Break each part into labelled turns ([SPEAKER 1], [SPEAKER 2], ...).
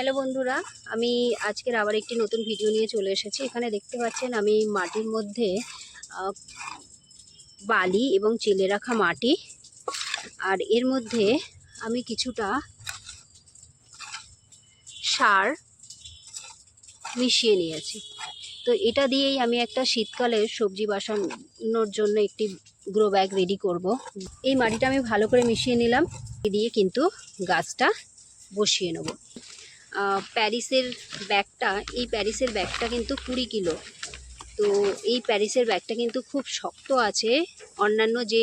[SPEAKER 1] Hello বন্ধুরা, আমি আজকের আবার একটি নতুন ভিডিও নিয়ে চলে এসেছি। এখানে দেখতে পাচ্ছেন আমি মাটির মধ্যে বালি এবং চেলে রাখা মাটি। আর এর মধ্যে আমি কিছুটা সার মিশিয়ে নিয়েছি। তো এটা দিয়েই আমি একটা শীতকালে সবজি বাসানোর জন্য একটি গ্রো ব্যাগ রেডি করব। এই মাটিটা আমি ভালো করে মিশিয়ে নিলাম। দিয়ে কিন্তু গাছটা বসিয়ে নেব। প্যারিসের ব্যাগটা, এই প্যারিসের ব্যাগটা কিন্তু কুড়ি কিলো। তো এই প্যারিসের ব্যাগটা কিন্তু খুব শক্ত আছে, অন্যান্য যে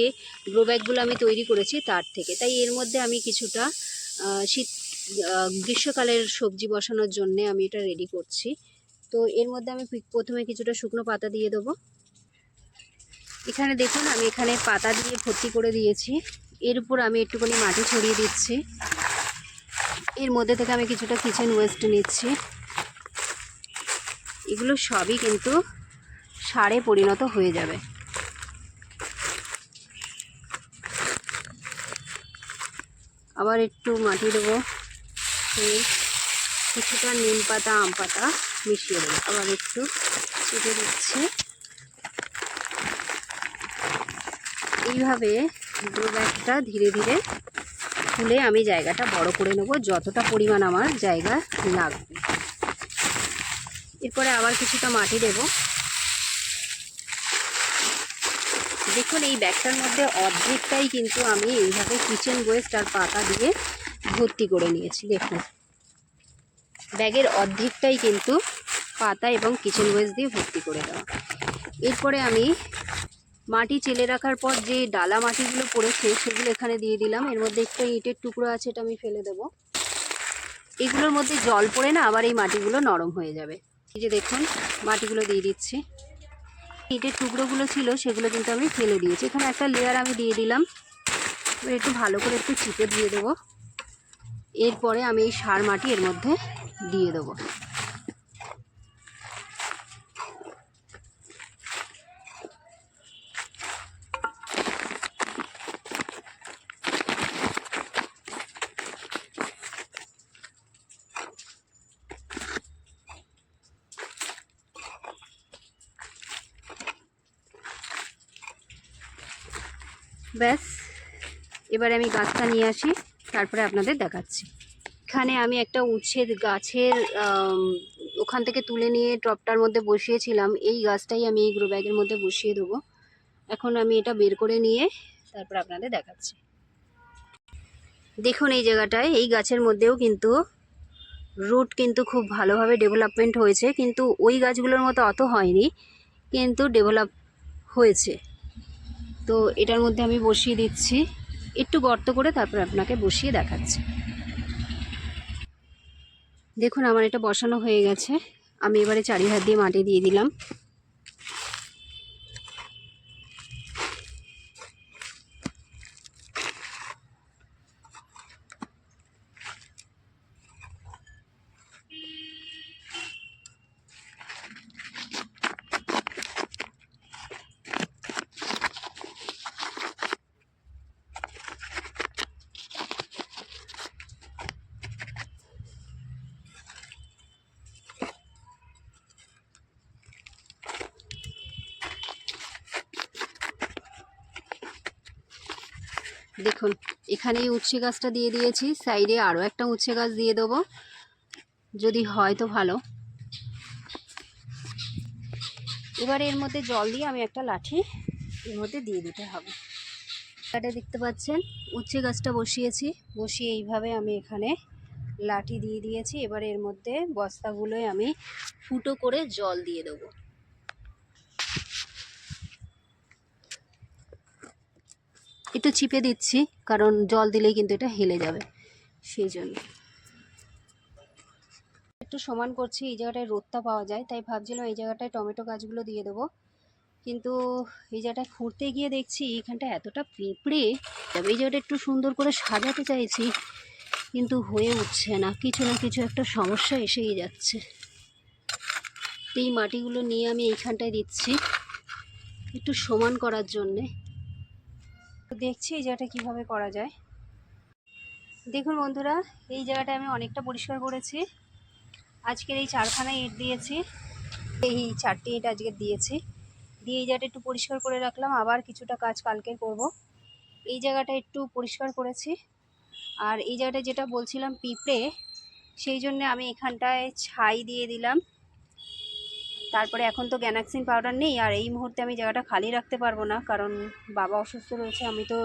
[SPEAKER 1] গ্রো ব্যাগগুলো আমি তৈরি করেছি তার থেকে। তাই এর মধ্যে আমি কিছুটা শীত গ্রীষ্মকালের সবজি বসানোর জন্যে আমি এটা রেডি করছি। তো এর মধ্যে আমি প্রথমে কিছুটা শুকনো পাতা দিয়ে দেবো। এখানে দেখুন, আমি এখানে পাতা দিয়ে ভর্তি করে দিয়েছি। এর উপর আমি একটুখানি মাটি ছড়িয়ে দিচ্ছি। এর মধ্যে থেকে আমি কিছুটা কিচেন ওয়েস্ট নিচ্ছি। এগুলো সবই কিন্তু সারে পরিণত হয়ে যাবে। আবার একটু মাটি দেবো। কিছুটা নিম পাতা, আম পাতা মিশিয়ে দেবো। আবার একটু ছিটে দিচ্ছি। এইভাবে গ্রো ব্যাগটা ধীরে ধীরে খুলে আমি জায়গাটা বড় করে নেব, যতটা পরিমাণ আমার জায়গা লাগবে। এরপরে আবার কিছুটা মাটি দেব। দেখুন, এই ব্যাগটার মধ্যে অর্ধেকটাই কিন্তু আমি এইভাবে কিচেন ওয়েস্ট আর পাতা দিয়ে ভর্তি করে নিয়েছি, দেখুন। ব্যাগের অর্ধেকটাই কিন্তু পাতা এবং কিচেন ওয়েস্ট দিয়ে ভর্তি করে দেওয়া। এরপরে আমি মাটি চেলে রাখার পর যে ডালা মাটিগুলো পড়েছে সেগুলো এখানে দিয়ে দিলাম। এর মধ্যে একটা ইটের টুকরো আছে এটা আমি ফেলে দেব। এগুলোর মধ্যে জল পড়ে না, আবার এই মাটিগুলো নরম হয়ে যাবে। এই যে দেখুন, মাটিগুলো দিয়ে দিচ্ছি। ইটের টুকরোগুলো ছিল, সেগুলো কিন্তু আমি ফেলে দিয়েছি। এখানে একটা লেয়ার আমি দিয়ে দিলাম। একটু ভালো করে একটু চিপে দিয়ে দেবো। এরপরে আমি এই সার মাটি এর মধ্যে দিয়ে দেবো। ব্যাস। এবারে আমি গাছটা নিয়ে আসি, তারপরে আপনাদের দেখাচ্ছি। এখানে আমি একটা উচ্ছেদ গাছের ওখান থেকে তুলে নিয়ে টপটার মধ্যে বসিয়েছিলাম। এই গাছটাই আমি এই গ্রো ব্যাগের মধ্যে বসিয়ে দেবো। এখন আমি এটা বের করে নিয়ে তারপর আপনাদের দেখাচ্ছি। দেখুন এই জায়গাটায়, এই গাছের মধ্যেও কিন্তু রুট কিন্তু খুব ভালোভাবে ডেভেলপমেন্ট হয়েছে। কিন্তু ওই গাছগুলোর মতো অত হয়নি, কিন্তু ডেভেলপ হয়েছে। তো এটার মধ্যে আমি বসিয়ে দিচ্ছি। একটু গর্ত করে তারপর আপনাকে বসিয়ে দেখাচ্ছি। দেখুন, আমার এটা বসানো হয়ে গেছে। আমি এবারে চারি হাত দিয়ে মাটি দিয়ে দিলাম। দেখুন এখানে এই উচ্ছে গাছটা দিয়ে দিয়েছি, সাইডে আরও একটা উচ্ছে গাছ দিয়ে দেবো। যদি হয় তো ভালো। এবার এর মধ্যে জল দিয়ে আমি একটা লাঠি এর মধ্যে দিয়ে দিতে হবে। এটা দেখতে পাচ্ছেন, উচ্ছে গাছটা বসিয়েছি, বসিয়ে এইভাবে আমি এখানে লাঠি দিয়ে দিয়েছি। এবার এর মধ্যে বস্তাগুলোয় আমি ফুটো করে জল দিয়ে দেবো। একটু চিপে দিচ্ছি, কারণ জল দিলেই কিন্তু এটা হেলে যাবে, সেই জন্য। একটু সমান করছি, এই জায়গাটায় রোদটা পাওয়া যায়, তাই ভাবছিলাম এই জায়গাটায় টমেটো গাছগুলো দিয়ে দেবো। কিন্তু এই জায়গাটায় খুঁড়তে গিয়ে দেখছি এখানটা এতটা পিঁপড়ে, তবে এই জায়গাটা একটু সুন্দর করে সাজাতে চাইছি, কিন্তু হয়ে উঠছে না। কিছু না কিছু একটা সমস্যা এসেই যাচ্ছে। এই মাটিগুলো নিয়ে আমি এইখানটায় দিচ্ছি, একটু সমান করার জন্যে। দেখছি এই জায়গাটা কীভাবে করা যায়। দেখুন বন্ধুরা, এই জায়গাটা আমি অনেকটা পরিষ্কার করেছি। আজকের এই চারখানা ইট দিয়েছি। এই চারটি ইট আজকে দিয়েছি। দিয়ে এই জায়গাটা একটু পরিষ্কার করে রাখলাম। আবার কিছুটা কাজ কালকে করব। এই জায়গাটা একটু পরিষ্কার করেছি। আর এই জায়গাটা যেটা বলছিলাম পিঁপড়ে, সেই জন্য আমি এখানটায় ছাই দিয়ে দিলাম। তারপরে এখন তো গ্যানাক্সিন পাউডার নেই, আর এই মুহূর্তে আমি জায়গাটা খালি রাখতে পারব না, কারণ বাবা অসুস্থ রয়েছে, আমি তো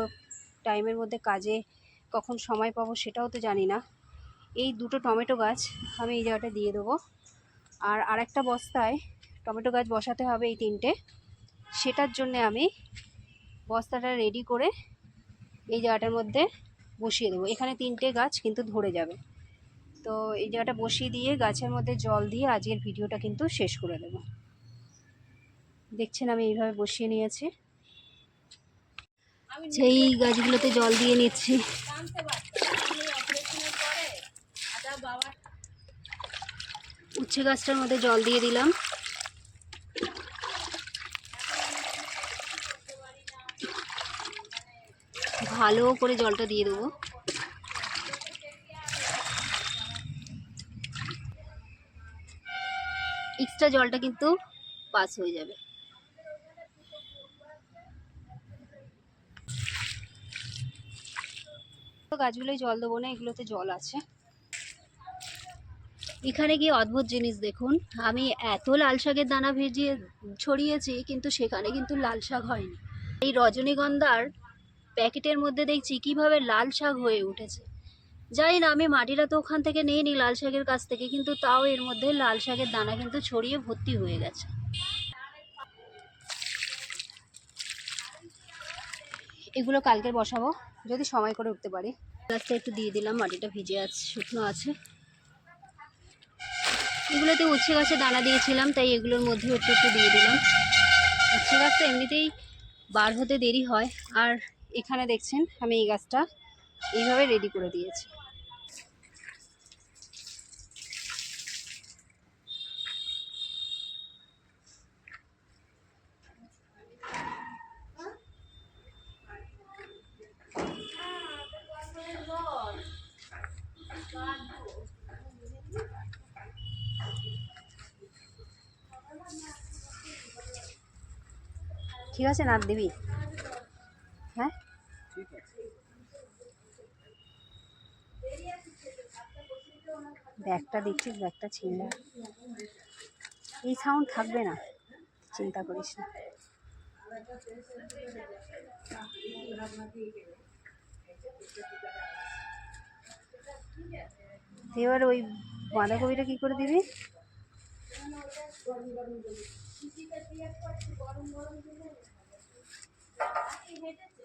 [SPEAKER 1] টাইমের মধ্যে কাজে কখন সময় পাবো সেটাও তো জানি না। এই দুটো টমেটো গাছ আমি এই জায়গাটা দিয়ে দেবো। আর আরেকটা বস্তায় টমেটো গাছ বসাতে হবে এই তিনটে। সেটার জন্য আমি বস্তাটা রেডি করে এই জায়গাটার মধ্যে বসিয়ে দেবো। এখানে তিনটে গাছ কিন্তু ধরে যাবে। তো এই জায়গাটা বসিয়ে দিয়ে গাছের মধ্যে জল দিয়ে আজকের ভিডিওটা কিন্তু শেষ করে দেব। দেখছেন আমি এইভাবে বসিয়ে নিয়েছি। সেই গাছগুলোতে জল দিয়ে নিচ্ছি। উচ্ছে গাছটার মধ্যে জল দিয়ে দিলাম। ভালো করে জলটা দিয়ে দেবো। এক্সট্রা জলটা কিন্তু পাস হয়ে যাবে। তো গাছগুলোয় জল দেবো না, এগুলোতে জল আছে। এখানে গিয়ে অদ্ভুত জিনিস দেখুন, আমি এত লাল শাকের দানা ভেজিয়ে ছড়িয়েছি, কিন্তু সেখানে কিন্তু লাল শাক হয়নি। এই রজনীগন্ধার প্যাকেটের মধ্যে দেখছি কীভাবে লাল শাক হয়ে উঠেছে। জানি না আমি মাটিটা তো ওখান থেকে নিয়ে নিই লাল শাকের কাছ থেকে কিন্তু তাও এর মধ্যে লাল শাকের দানা কিন্তু ছড়িয়ে ভর্তি হয়ে গেছে। এগুলো কালকে বসাবো যদি সময় করে উঠতে পারি। গাছটা একটু দিয়ে দিলাম মাটিটা ভিজে আছে শুকনো আছে। এগুলোতে উচ্ছে গাছে দানা দিয়েছিলাম তাই এগুলোর মধ্যে একটু একটু দিয়ে দিলাম। উচ্ছে গাছ তো এমনিতেই বার হতে দেরি হয় আর এখানে দেখছেন আমি এই গাছটা এইভাবে রেডি করে দিয়েছি। ঠিক আছে নাপ দিবি? হ্যাঁ? ব্যাগটা দেখছিস ব্যাগটা ছিঁড়া এই সাউন্ড থাকবে না, চিন্তা করিস না। এবার ওই বাঁধাকপিটা কি করে দিবি? Wait, that's